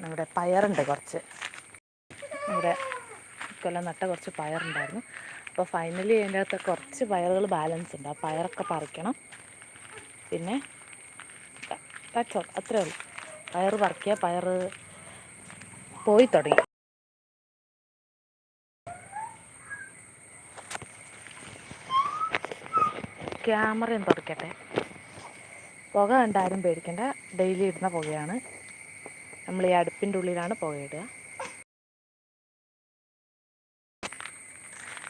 നമ്മുടെ പയറുണ്ട് കുറച്ച്. നമ്മുടെ കൊല്ലം നട്ട കുറച്ച് പയറുണ്ടായിരുന്നു. അപ്പോൾ ഫൈനലി അതിന്റെ അകത്ത് കുറച്ച് പയറുകൾ ബാലൻസ് ഉണ്ട്. ആ പയറൊക്കെ പറിക്കണം. പിന്നെ കച്ചോ അത്രേ ഉള്ളൂ. പയർ പറിക്കുക പയർ പോയി തുടങ്ങി. ക്യാമറയും തുടക്കട്ടെ. പുക കണ്ടാരും പേടിക്കണ്ട. ഡെയിലി ഇടുന്ന പുകയാണ്. നമ്മൾ ഈ അടുപ്പിന്റെ ഉള്ളിലാണ് പുകയിടുക.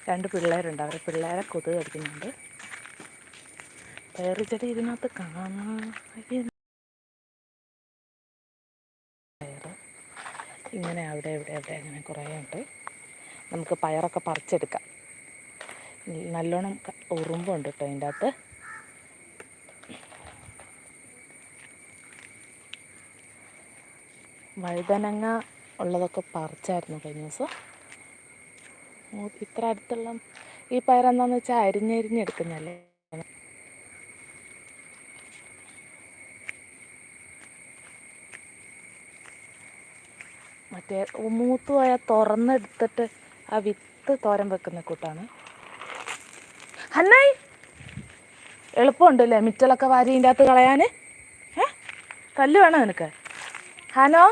രണ്ട് പിള്ളേരുണ്ട്. അവർ പിള്ളേരെ കൊതുക് കടിക്കുന്നുണ്ട്. പയറ് ചെടി ഇതിനകത്ത് കാണാൻ ഇങ്ങനെ അവിടെ ഇവിടെ അവിടെ അങ്ങനെ കുറേ ഉണ്ട്. നമുക്ക് പയറൊക്കെ പറിച്ചെടുക്കാം. നല്ലോണം ഉറുമ്പുണ്ട് കേട്ടോ അതിന്റെ അകത്ത്. വഴുതനങ്ങ ഉള്ളതൊക്കെ പറിച്ചായിരുന്നു കഴിഞ്ഞ ദിവസം. ഇത്ര അടുത്തുള്ള ഈ പയറെന്താന്ന് വെച്ചാൽ അരിഞ്ഞരിഞ്ഞെടുക്കുന്നല്ലേ മറ്റേ മൂത്ത് പോയാൽ തുറന്നെടുത്തിട്ട് ആ വിത്ത് തോരം വെക്കുന്ന കൂട്ടാണ്. ഹന്നായി! എളുപ്പമുണ്ടല്ലേ മിറ്റലൊക്കെ വാരി ഇതിന്റെ അകത്ത് കളയാൻ ഏ? കല്ല് വേണോ നിനക്ക്? ഹനോ?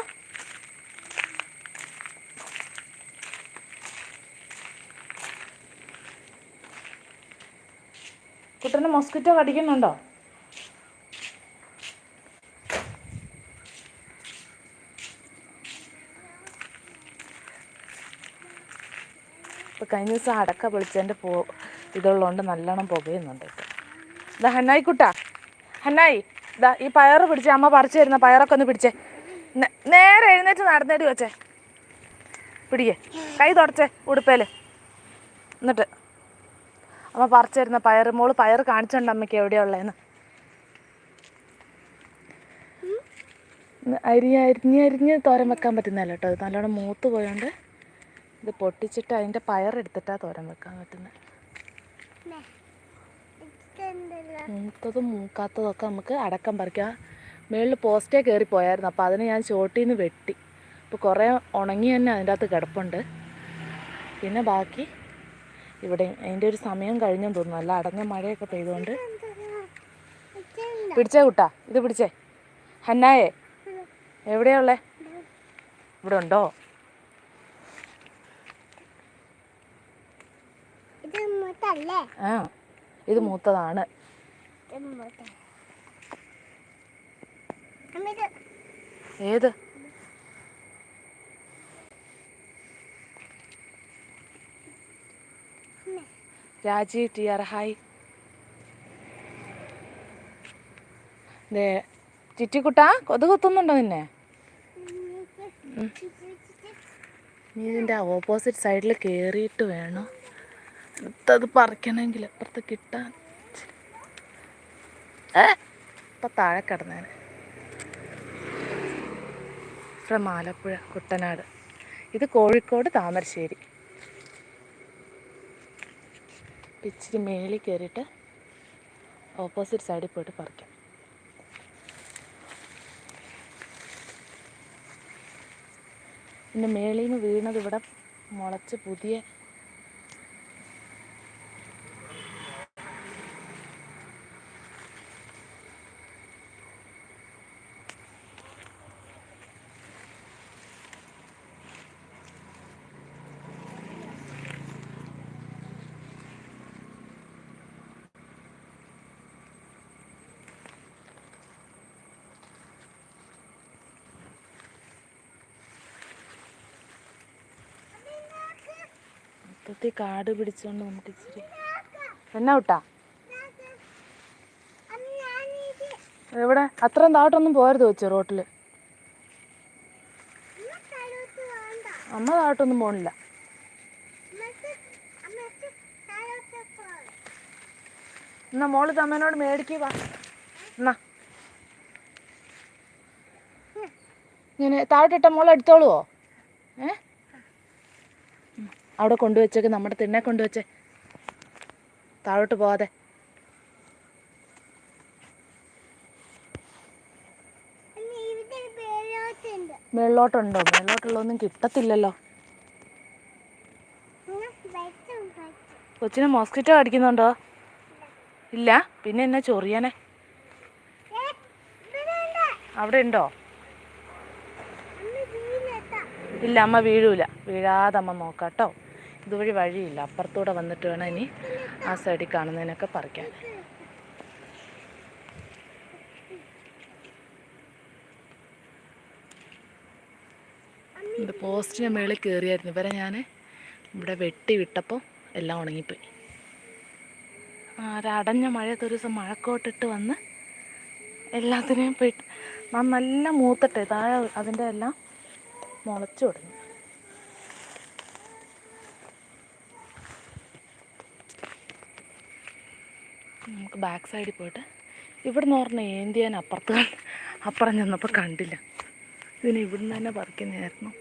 കുട്ടന് മോസ്കിറ്റോ കടിക്കുന്നുണ്ടോ? ഇപ്പം കഴിഞ്ഞ ദിവസം അടക്ക പൊളിച്ചതിന്റെ പോ ഇതുള്ളതുകൊണ്ട് നല്ലോണം പുകയുന്നുണ്ട് ഇതാ ഹന്നായി കുട്ടാ. ഹന്നായി ഇതാ ഈ പയറ് പിടിച്ചേ അമ്മ പറിച്ചു തരുന്ന പയറൊക്കെ ഒന്ന് പിടിച്ചേ. നേരെ എഴുന്നേറ്റ് നടന്നേടി വെച്ചേ പിടിക്കേ കൈ തുടച്ചേ ഉടുപ്പേൽ എന്നിട്ട് അമ്മ പറിച്ചു തരുന്ന പയറ്. മോൾ പയർ കാണിച്ചുണ്ട് അമ്മയ്ക്ക് എവിടെയുള്ളതെന്ന് അരി അരിഞ്ഞ് അരിഞ്ഞ് തോരൻ വെക്കാൻ പറ്റുന്നതല്ല കേട്ടോ അത് നല്ലോണം മൂത്ത് പോയോണ്ട് ഇത് പൊട്ടിച്ചിട്ട് അതിന്റെ പയറെടുത്തിട്ടാണ് തോരൻ വെക്കാൻ പറ്റുന്നത് മൂത്തതും മൂക്കാത്തതൊക്കെ നമുക്ക് അടക്കം പറിക്കാം. മേളിൽ പോസ്റ്റേ കയറി പോയായിരുന്നു. അപ്പോൾ അതിന് ഞാൻ ചോട്ടിൽ നിന്ന് വെട്ടി. അപ്പോൾ കുറേ ഉണങ്ങി തന്നെ അതിന്റെ അകത്ത് കിടപ്പുണ്ട്. പിന്നെ ബാക്കി ഇവിടെ അതിന്റെ ഒരു സമയം കഴിഞ്ഞെന്ന് തോന്നുന്നു. അല്ല അടഞ്ഞ മഴയൊക്കെ പെയ്തുകൊണ്ട്. പിടിച്ചേ കുട്ടാ ഇത് പിടിച്ചേ. ഹന്നായെ എവിടെയാ ഉള്ളേ? ഇവിടെ ഉണ്ടോ? ആ ഇത് മൂത്തതാണ്. ഏത്? Rajeev T R. ഹായ്. ചിറ്റിക്കുട്ട കൊതു കുത്തുന്നുണ്ടോ നിന്നെ? നീ ഇതിന്റെ ഓപ്പോസിറ്റ് സൈഡിൽ കയറിയിട്ട് വേണം. അടുത്തത് പറിക്കണമെങ്കിൽ അപ്പുറത്ത് കിട്ടാൻ. ഇപ്പം താഴെ കിടന്നേനെ. ഫ്രം ആലപ്പുഴ കുട്ടനാട്. ഇത് കോഴിക്കോട് താമരശ്ശേരി. ഇച്ചിരി മേളിൽ കയറിയിട്ട് ഓപ്പോസിറ്റ് സൈഡിൽ പോയിട്ട് പറിക്കാം പിന്നെ മേളിൽ നിന്ന് വീണത് ഇവിടെ മുളച്ച് പുതിയ മൊത്തത്തിൽ കാട് പിടിച്ചോണ്ട് നമുക്ക് ഇച്ചിരി എന്നാ വിട്ടാ? എവിടെ? അത്രയും താഴോട്ടൊന്നും പോരുത് വെച്ചു റോട്ടിൽ അമ്മ താട്ടൊന്നും താഴോട്ടൊന്നും പോണില്ല. എന്നാ മോൾ തമ്മനോട് മേടിക്കുക എന്നാ. ഇങ്ങനെ താഴോട്ടിട്ട മോളെടുത്തോളുവോ ഏ? ഉം. അവിടെ കൊണ്ടുവച്ചേക്ക് നമ്മുടെ തിണ്ണെ കൊണ്ടുവച്ചേ. താഴോട്ട് പോവാതെ. വെള്ളോട്ടുണ്ടോ വെള്ളോട്ടുള്ളതൊന്നും കിട്ടത്തില്ലല്ലോ. കൊച്ചിനെ മോസ്കിറ്റോ അടിക്കുന്നുണ്ടോ? ഇല്ല. പിന്നെ എന്നാ ചൊറിയാനെ? അവിടെ ഉണ്ടോ? ഇല്ല അമ്മ വീഴൂല. വീഴാതെ അമ്മ നോക്കാട്ടോ. ഇതുവഴി വഴിയില്ല. അപ്പുറത്തൂടെ വന്നിട്ട് വേണം ഇനി ആ സൈഡിൽ കാണുന്നതിനൊക്കെ പറിക്കാൻ. ഇത് പോസ്റ്റിന് മേളിൽ കയറിയായിരുന്നു ഇവരെ ഞാൻ ഇവിടെ വെട്ടി വിട്ടപ്പോൾ എല്ലാം ഉണങ്ങിപ്പോയി. ആരടഞ്ഞ മഴയത്ത് ഒരു ദിവസം മഴക്കോട്ടിട്ട് വന്ന് എല്ലാത്തിനെയും പോയിട്ട് നല്ല മൂത്തട്ടെ താഴെ അതിന്റെ എല്ലാം മുളച്ചു തുടങ്ങി. നമുക്ക് ബാക്ക് സൈഡിൽ പോയിട്ട് ഇവിടെ നിന്ന് പറഞ്ഞ ഏന്തിയാൻ അപ്പുറത്ത് അപ്പുറം ചെന്നപ്പോൾ കണ്ടില്ല. ഇതിന് ഇവിടുന്ന് തന്നെ പറിക്കുന്നതായിരുന്നു.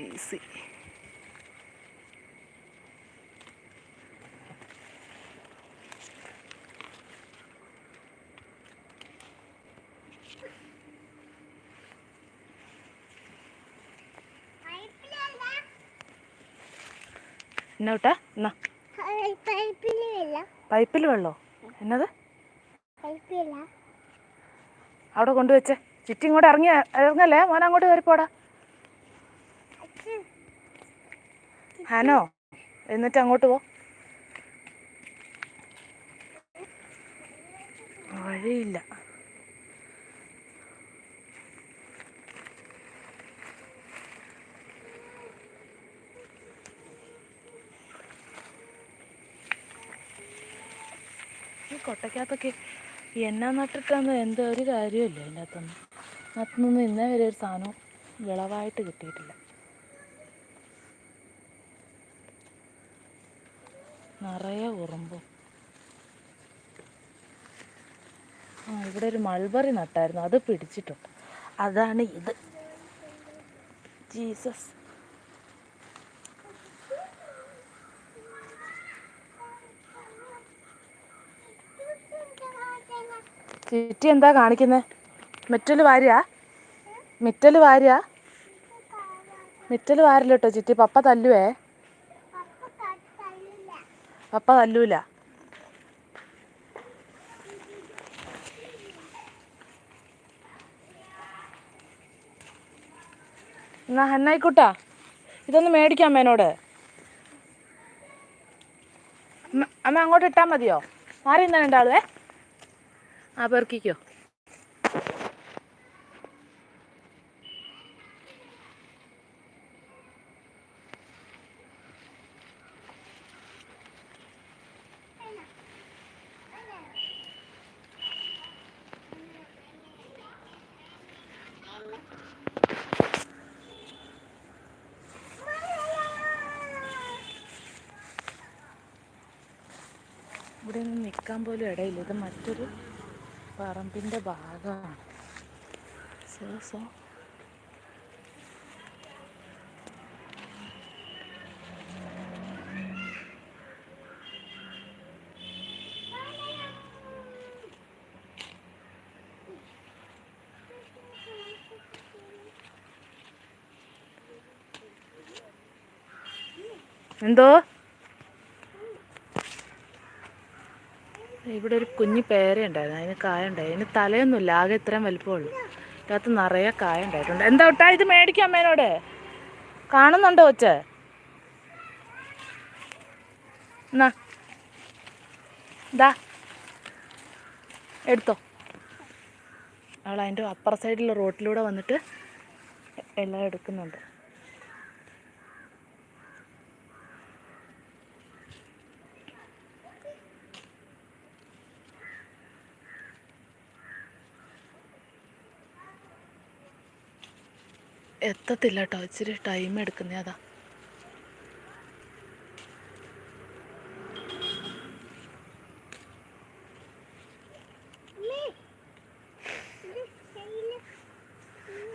ഈസി എന്നാ എന്നോട്ടാ എന്നാ. പൈപ്പിൽ വെള്ളോ. എന്നത്? അവിടെ കൊണ്ടുവച്ചേ ചുറ്റി ഇങ്ങോട്ട് ഇറങ്ങി ഇറങ്ങല്ലേ? മോൻ അങ്ങോട്ട് കയറിപ്പോടാ ഹനോ എന്നിട്ട് അങ്ങോട്ട് പോ. വഴിയില്ല. കൊട്ടയ്ക്കകത്തൊക്കെ എന്നാ നട്ടിട്ടാന്ന് എന്തോ ഒരു കാര്യമില്ല അതിന്റെ അകത്തൊന്നും അകത്തുനിന്ന് ഇന്നേ വരെ ഒരു സാധനവും വിളവായിട്ട് കിട്ടിയിട്ടില്ല. നിറയെ ഉറുമ്പും. ആ ഇവിടെ ഒരു മൾബറി നട്ടായിരുന്നു. അത് പിടിച്ചിട്ടുണ്ട്. അതാണ് ഇത്. ജീസസ്. ചിറ്റി എന്താ കാണിക്കുന്നത് മിറ്റൽ വാരിയാ? മിറ്റൽ വാരിയാ? മിറ്റൽ വാരില്ല കേട്ടോ ചിറ്റി. പപ്പ തല്ലുവേ? പപ്പ തല്ലൂല. എന്നാ ഹന്നായിക്കോട്ടാ ഇതൊന്ന് മേടിക്കാം അമ്മേനോട്. അമ്മ അമ്മ അങ്ങോട്ട് ഇട്ടാൽ മതിയോ? മാറി എന്താണ് രണ്ടാളുവേ ആ പെറുക്കിക്കോ ഇവിടെ നിന്ന് നിൽക്കാൻ പോലും ഇടയില്ല. ഇത് മറ്റൊരു പറമ്പിന്റെ ഭാഗമാണ്. സോ സോ എന്തോ? ഇവിടെ ഒരു കുഞ്ഞു പേരയുണ്ടായിരുന്നു അതിന് കായ ഉണ്ടായി അതിന് തലയൊന്നുമില്ല. ആകെ ഇത്രയും വലിപ്പമുള്ളൂ ഇതിനകത്ത് നിറയെ കായ ഉണ്ടായിട്ടുണ്ട്. എന്താ ഒട്ടാ? ഇത് മേടിക്കും അമ്മേനോട്. കാണുന്നുണ്ടോ ഒച്ച? എന്നാ? എടുത്തോ. അവൾ അതിന്റെ അപ്പുറ സൈഡിലുള്ള റോട്ടിലൂടെ വന്നിട്ട് എല്ലാം എടുക്കുന്നുണ്ട്. എത്തത്തില്ല കേട്ടോ ഇച്ചിരി ടൈം എടുക്കുന്നേ അതാ.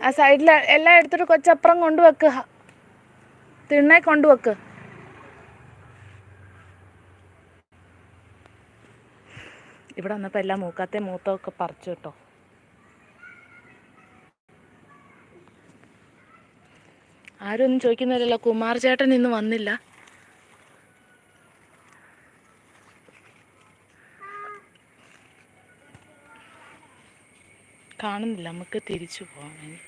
ആ സൈഡിൽ എല്ലാം എടുത്തിട്ട് കൊച്ചപ്പുറം കൊണ്ടുവെക്ക്. തിണ്ണെ കൊണ്ടുവെക്ക്. ഇവിടെ വന്നപ്പോൾ എല്ലാം മൂക്കാത്തെ മൂത്തമൊക്കെ പറിച്ചു കേട്ടോ. ആരും ഒന്നും ചോദിക്കുന്നില്ലല്ലോ കുമാർ ചേട്ടൻ ഇന്ന് വന്നില്ല. കാണുന്നില്ല. നമുക്ക് തിരിച്ചു പോകാം ഇനി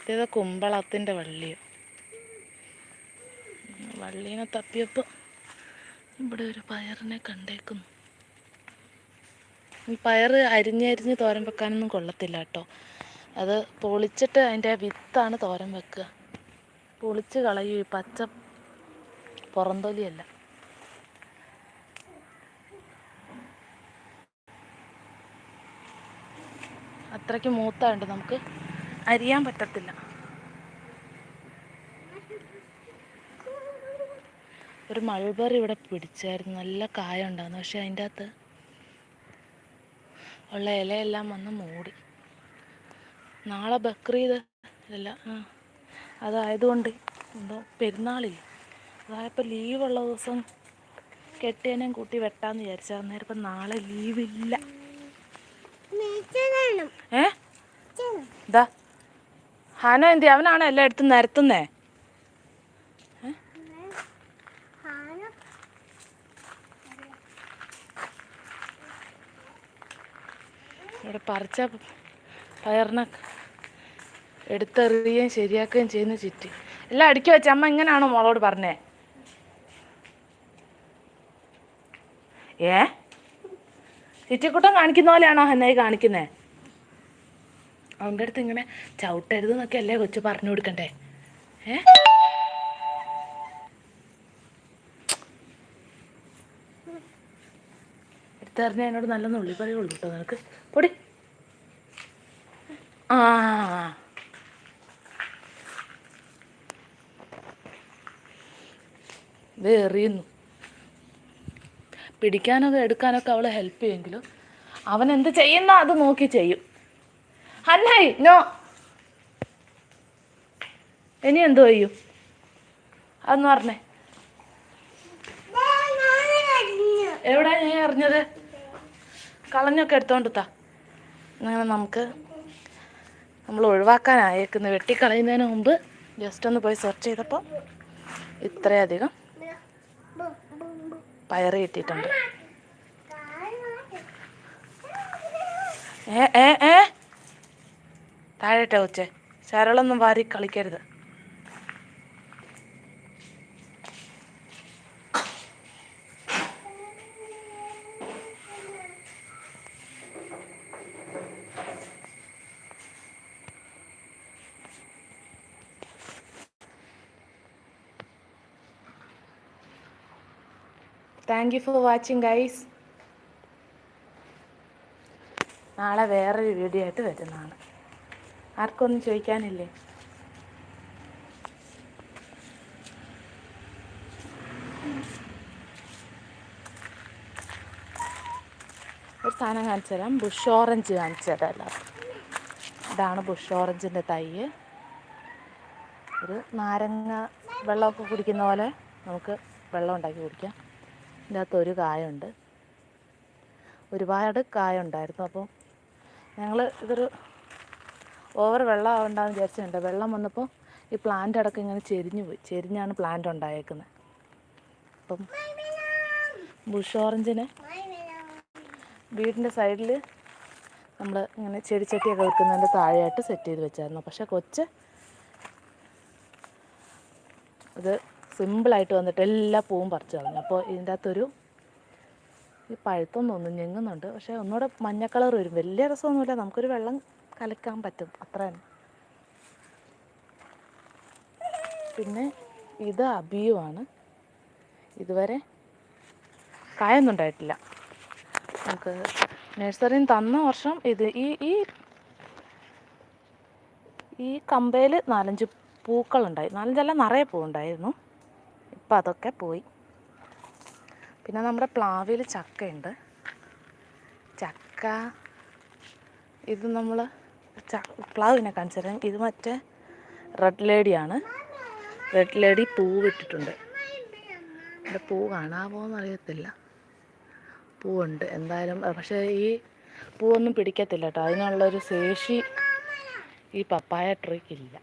ഇതേതാ കുമ്പളത്തിന്റെ വള്ളിയോ? വള്ളീനെ തപ്പിയപ്പോൾ ഇവിടെ ഒരു പയറിനെ കണ്ടേക്കുന്നു. പയർ അരിഞ്ഞരിഞ്ഞ് തോരൻ വെക്കാനൊന്നും കൊള്ളത്തില്ല കേട്ടോ. അത് പൊളിച്ചിട്ട് അതിന്റെ വിത്താണ് തോരൻ വെക്കുക. പൊളിച്ച് കളയും. ഈ പച്ച പുറന്തൊലിയല്ല. അത്രയ്ക്ക് മൂത്താണ്ട് നമുക്ക്. അരിയാൻ പറ്റത്തില്ല. ഒരു മൾബറി ഇവിടെ പിടിച്ചായിരുന്നു. നല്ല കായ ഉണ്ടായിരുന്നു. പക്ഷെ അതിന്റെ അകത്ത് ഉള്ള ഇലയെല്ലാം വന്ന് മൂടി. നാളെ ബക്രീദ് അല്ല ആ. അതായതുകൊണ്ട് എന്തോ പെരുന്നാളിൽ അതായപ്പോൾ ലീവുള്ള ദിവസം കെട്ടിയനെയും കൂട്ടി വെട്ടാന്ന് വിചാരിച്ചു അന്നേരം ഇപ്പം നാളെ ലീവില്ല ഏതാ ഏ? ഇതാ ഹാന എന്തി അവനാണ് എല്ലാം എടുത്ത് നിരത്തുന്നേ? ഇവിടെ പറിച്ച പയറിനെ എടുത്തെറിയുകയും ശരിയാക്കുകയും ചെയ്യുന്ന ചിറ്റി. എല്ലാം അടുക്കി വെച്ച അമ്മ ഇങ്ങനെയാണോ മോളോട് പറഞ്ഞേ? ഏ? ചിറ്റിക്കുട്ടം കാണിക്കുന്ന പോലെയാണോ ഹെന്നായി കാണിക്കുന്നേ? അവന്റെ അടുത്ത് ഇങ്ങനെ ചവിട്ടരുത് എന്നൊക്കെ അല്ലേ കൊച്ചു പറഞ്ഞു കൊടുക്കണ്ടേ? ഏ? എടുത്തെറിഞ്ഞ എന്നോട് നല്ല നുള്ളി പറയുള്ളൂ കേട്ടോ നിനക്ക്. പൊടി. ആ. ഇത് എറിയുന്നു. പിടിക്കാനൊക്കെ എടുക്കാനൊക്കെ അവൾ ഹെൽപ്പ് ചെയ്യുമെങ്കിലും അവൻ എന്ത് ചെയ്യുന്ന അത് നോക്കി ചെയ്യും. ഹന്നായി നോ ഇനി എന്തോ ചെയ്യും? അതെന്ന് പറഞ്ഞേ. എവിടെ ഞാൻ അറിഞ്ഞത് കളഞ്ഞൊക്കെ എടുത്തോണ്ട് താ. അങ്ങനെ നമുക്ക് നമ്മൾ ഒഴിവാക്കാനായേക്കുന്ന. വെട്ടിക്കളയുന്നതിന് മുമ്പ് ജസ്റ്റ് ഒന്ന് പോയി സെർച്ച് ചെയ്തപ്പോൾ ഇത്രയധികം. പയറ് കിട്ടിയിട്ടുണ്ട്. ഏ ഏ ഏ? താഴെട്ടെ ഉച്ച ചരളൊന്നും വാരി കളിക്കരുത്. Thank you for watching guys നാളെ വേറൊരു വീഡിയോ ആയിട്ട് വരുന്നതാണ് ആർക്കൊന്നും ചോദിക്കാനില്ലേ? ഒരു സാധനം കാണിച്ചു തരാം. ബുഷ് ഓറഞ്ച് കാണിച്ചു തരാം ഇതാണ് ബുഷ് ഓറഞ്ചിന്റെ തൈ ഒരു നാരങ്ങ വെള്ളമൊക്കെ കുടിക്കുന്ന പോലെ നമുക്ക് വെള്ളം ഉണ്ടാക്കി കുടിക്കാം. ഇതിന്റെ അകത്ത് ഒരു കായുണ്ട്. ഒരുപാട് കായ ഉണ്ടായിരുന്നു അപ്പോൾ ഞങ്ങൾ ഇതൊരു ഓവർ വെള്ളം ആവണ്ടെന്ന് വിചാരിച്ചിട്ടുണ്ട്. വെള്ളം വന്നപ്പോൾ ഈ പ്ലാന്റ് അടക്കം ഇങ്ങനെ ചെരിഞ്ഞു പോയി. ചെരിഞ്ഞാണ് പ്ലാന്റ് ഉണ്ടായേക്കുന്നത് അപ്പം ബുഷ് ഓറഞ്ചിന് വീടിന്റെ സൈഡിൽ നമ്മൾ ഇങ്ങനെ ചെടിച്ചട്ടിയൊക്കെ വെക്കുന്നതിന്റെ താഴെയായിട്ട് സെറ്റ് ചെയ്ത് വെച്ചായിരുന്നു. പക്ഷേ കൊച്ച് ഇത് സിമ്പിളായിട്ട് വന്നിട്ട് എല്ലാ പൂവും പറിച്ചു കളഞ്ഞു. അപ്പോൾ ഇതിന്റെ അകത്തൊരു ഈ പഴുത്തൊന്നും ഒന്നും ഞെങ്ങുന്നുണ്ട്. പക്ഷേ ഒന്നുകൂടെ മഞ്ഞ കളർ വരും. വലിയ രസമൊന്നുമില്ല. നമുക്കൊരു വെള്ളം കലക്കാൻ പറ്റും. അത്ര. തന്നെ പിന്നെ ഇത് അബിയുമാണ്. ഇതുവരെ കായൊന്നും ഉണ്ടായിട്ടില്ല. നമുക്ക് നഴ്സറിയിൽ തന്ന വർഷം ഇത് ഈ ഈ ഈ കമ്പയിൽ നാലഞ്ച് പൂക്കളുണ്ടായി. നാലഞ്ചല്ല നിറയെ പൂവുണ്ടായിരുന്നു. ഇപ്പം അതൊക്കെ പോയി. പിന്നെ നമ്മുടെ പ്ലാവിൽ ചക്കയുണ്ട്. ചക്ക ഇത് നമ്മൾ പ്ലാവിനെ കാണിച്ചു ഇത് മറ്റേ റെഡ് ലേഡിയാണ്. റെഡ് ലേഡി പൂവിട്ടിട്ടുണ്ട് എന്റെ പൂ കാണാമോ എന്നറിയത്തില്ല പൂവുണ്ട് എന്തായാലും പക്ഷേ ഈ പൂവൊന്നും പിടിക്കത്തില്ല കേട്ടോ. അതിനുള്ളൊരു ശേഷി ഈ പപ്പായ ട്രീക്കില്ല.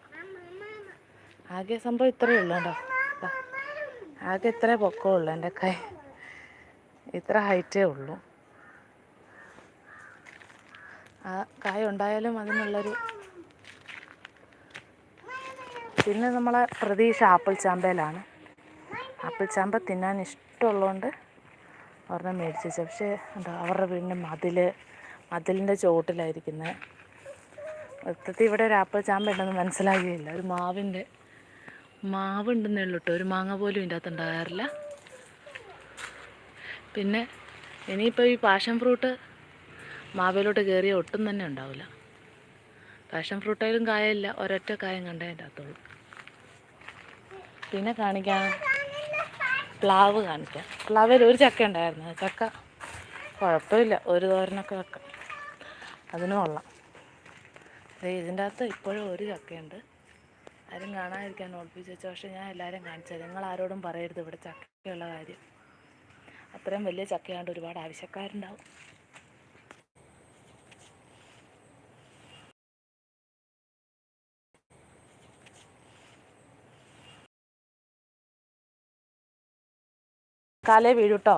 ആകെ സംഭവം ഇത്രയേ ഉള്ളൂ കേട്ടോ. ആകെ ഇത്രേ പൊക്കമുള്ളൂ എന്റെ കൈ. ഇത്ര ഹൈറ്റേ ഉള്ളൂ. ആ കായ ഉണ്ടായാലും അതിനുള്ളൊരു പിന്നെ നമ്മളെ പ്രതീക്ഷ ആപ്പിൾ ചാമ്പയിലാണ്. ആപ്പിൾ ചാമ്പ തിന്നാൻ ഇഷ്ടമുള്ളതുകൊണ്ട് ഒരെണ്ണം മേടിച്ച് പക്ഷേ എന്താ അവരുടെ വീടിന്റെ മതിൽ മതിലിന്റെ ചുവട്ടിലായിരിക്കുന്നത് മൊത്തത്തിൽ ഇവിടെ ഒരു ആപ്പിൾ ചാമ്പ ഉണ്ടെന്ന് മനസ്സിലാകുകയില്ല ഒരു മാവിന്റെ മാവ് ഉണ്ടെന്നേ ഉള്ളൂ കേട്ടോ ഒരു മാങ്ങ പോലും ഇതിന്റെ അകത്ത് ഉണ്ടാകാറില്ല പിന്നെ ഇനിയിപ്പോൾ ഈ പാഷൻ ഫ്രൂട്ട് മാവിലോട്ട് കയറിയ ഒട്ടും തന്നെ ഉണ്ടാവില്ല. പാഷൻ ഫ്രൂട്ടായാലും കായയില്ല ഒരൊറ്റ കായം കണ്ടേ അതിന്റെ അകത്തുള്ളൂ പിന്നെ കാണിക്കാം. പ്ലാവ് കാണിക്കാം. പ്ലാവിൽ ഒരു ചക്ക ഉണ്ടായിരുന്നു. ചക്ക കുഴപ്പമില്ല. ഒരു തോരനൊക്കെ വെക്കാം. അതിനും കൊള്ളാം. ഇതിന്റെ അകത്ത് ഇപ്പോഴും ഒരു ചക്കയുണ്ട്. ആരും കാണാതിരിക്കാൻ ഓൾപ്പിച്ച് വെച്ചു. പക്ഷേ ഞാൻ എല്ലാവരും കാണിച്ചത്. നിങ്ങൾ ആരോടും പറയരുത് ഇവിടെ ചക്കയുള്ള കാര്യം. അത്രയും വലിയ ചക്കയാണ്ട് ഒരുപാട് ആവശ്യക്കാരുണ്ടാവും. കാലേ വീഴൂട്ടോ?